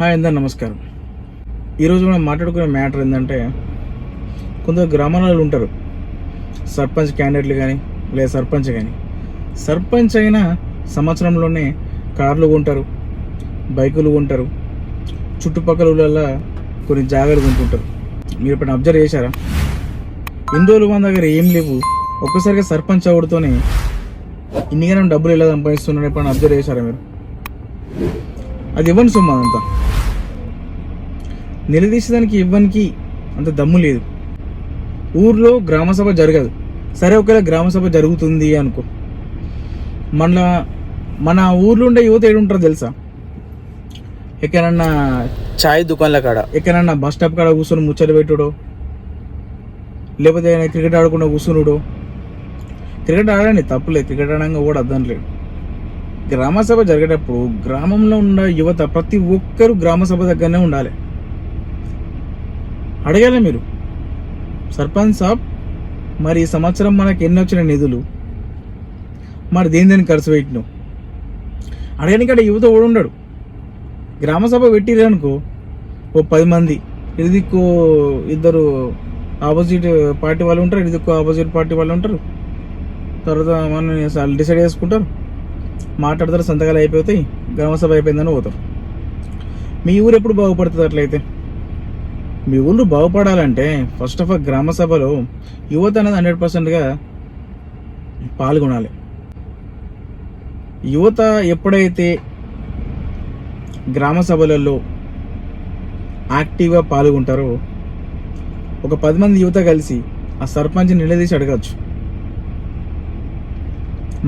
Hi అందరు నమస్కారం. ఈరోజు మనం మాట్లాడుకునే మ్యాటర్ ఏంటంటే కొందరు గ్రామాలలో ఉంటారు. సర్పంచ్ క్యాండిడేట్లు కానీ లేదా సర్పంచ్ కానీ సర్పంచ్ అయిన సంవత్సరంలోనే కార్లు కొంటారు బైకులు కొంటారు చుట్టుపక్కల ఊళ్ళల్లో కొన్ని జాగాలు కొంటుంటారు. మీరు ఇప్పుడు అబ్జర్వ్ చేశారా? ఇందులో రోజులు మన దగ్గర ఏం లేవు. ఒక్కసారిగా సర్పంచ్ అవడుతోనే ఇన్నిగానే డబ్బులు ఎలా సంపాదిస్తున్నాడు ఎప్పుడైనా అబ్జర్వ్ చేశారా మీరు? అది ఇవ్వని సొమ్ము అదంతా. నిలదీసేదానికి ఇవ్వనికి అంత దమ్ము లేదు. ఊర్లో గ్రామ సభ జరగదు. సరే ఒకవేళ గ్రామ సభ జరుగుతుంది అనుకో. మన మన ఊర్లో ఉండే యువత ఏడుంటారో తెలుసా? ఎక్కడన్నా చాయ్ దుకాన్ల కాడ. ఎక్కడన్నా బస్ స్టాప్ కాడ కూర్చొని ముచ్చట పెట్టుడో? లేకపోతే ఏదైనా క్రికెట్ ఆడకుండా కూర్చునుడో? క్రికెట్ ఆడండి తప్పులేదు. క్రికెట్ ఆడంగా కూడా అర్థం లేదు. గ్రామసభ జరిగేటప్పుడు గ్రామంలో ఉన్న యువత ప్రతి ఒక్కరూ గ్రామసభ దగ్గరనే ఉండాలి. అడగాలి మీరు. సర్పంచ్ సాబ్ మరి ఈ సంవత్సరం మనకి ఎన్ని వచ్చిన నిధులు? మరి దేని దేని ఖర్చు పెట్టినావు? అడగడానికి అక్కడ యువత కూడా ఉండడు. గ్రామసభ అనుకో ఓ పది మంది. ఇదికో ఇద్దరు ఆపోజిట్ పార్టీ వాళ్ళు ఉంటారు ఇదికో ఆపోజిట్ పార్టీ వాళ్ళు ఉంటారు. తర్వాత మనం డిసైడ్ చేసుకుంటారు. మాట్లాడతారు సంతకాలు అయిపోతాయి గ్రామసభ అయిపోయిందని పోతారు. మీ ఊరు ఎప్పుడు బాగుపడుతుంది అట్లయితే? మీ ఊళ్ళు బాగుపడాలంటే ఫస్ట్ ఆఫ్ ఆల్ గ్రామ సభలో యువత అనేది హండ్రెడ్ పర్సెంట్గా పాల్గొనాలి. యువత ఎప్పుడైతే గ్రామ సభలలో యాక్టివ్గా పాల్గొంటారో ఒక పది మంది యువత కలిసి ఆ సర్పంచ్ని నిలదీసి అడగచ్చు.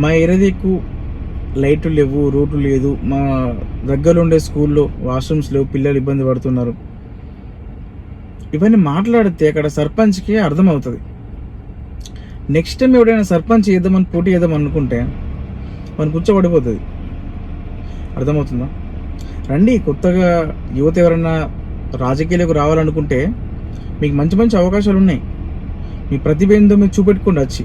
మా ఏరియాకు లైట్లు లేవు రోడ్లు లేదు. మా దగ్గరలో ఉండే స్కూల్లో వాష్రూమ్స్ లేవు పిల్లలు ఇబ్బంది పడుతున్నారు. ఇవన్నీ మాట్లాడితే అక్కడ సర్పంచ్కి అర్థమవుతుంది. నెక్స్ట్ టైం ఎవడైనా సర్పంచ్ చేద్దామని పోటీ చేద్దాం అనుకుంటే మన కూర్చోబడిపోతుంది. అర్థమవుతుందా? రండి కొత్తగా యువత ఎవరైనా రాజకీయాలకు రావాలనుకుంటే మీకు మంచి మంచి అవకాశాలు ఉన్నాయి మీ ప్రతిభ ఏందో మీరు చూపెట్టుకోండి వచ్చి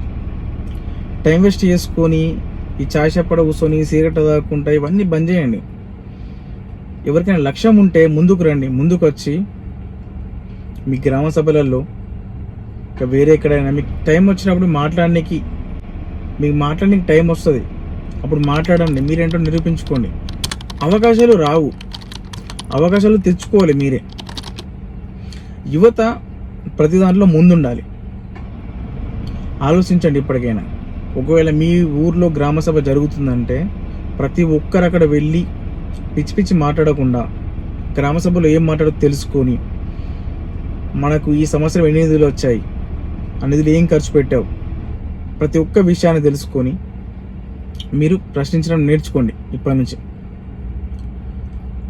టైం వేస్ట్ చేసుకొని ఈ చాయ్ చెప్పడ కూర్చొని సిగరెట్ తాగకుండా ఇవన్నీ బంద్ చేయండి. ఎవరికైనా లక్ష్యం ఉంటే ముందుకు రండి ముందుకు వచ్చి మీ గ్రామ సభలలో ఇంకా వేరే ఎక్కడైనా మీకు టైం వచ్చినప్పుడు మాట్లాడడానికి మీకు మాట్లాడడానికి టైం వస్తుంది. అప్పుడు మాట్లాడండి మీరేంటో నిరూపించుకోండి. అవకాశాలు రావు. అవకాశాలు తెచ్చుకోవాలి మీరే. యువత ప్రతి దాంట్లో ముందుండాలి. ఆలోచించండి ఇప్పటికైనా. ఒకవేళ మీ ఊర్లో గ్రామసభ జరుగుతుందంటే ప్రతి ఒక్కరు అక్కడ వెళ్ళి పిచ్చి పిచ్చి మాట్లాడకుండా గ్రామసభలో ఏం మాట్లాడో తెలుసుకొని మనకు ఈ సంవత్సరం ఎన్ని నిధులు వచ్చాయి ఆ నిధులు ఏం ఖర్చు పెట్టావు ప్రతి ఒక్క విషయాన్ని తెలుసుకొని మీరు ప్రశ్నించడం నేర్చుకోండి ఇప్పటి నుంచి.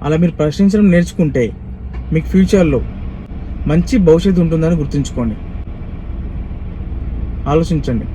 అలా మీరు ప్రశ్నించడం నేర్చుకుంటే మీకు ఫ్యూచర్లో మంచి భవిష్యత్తు ఉంటుందని గుర్తుంచుకోండి. ఆలోచించండి.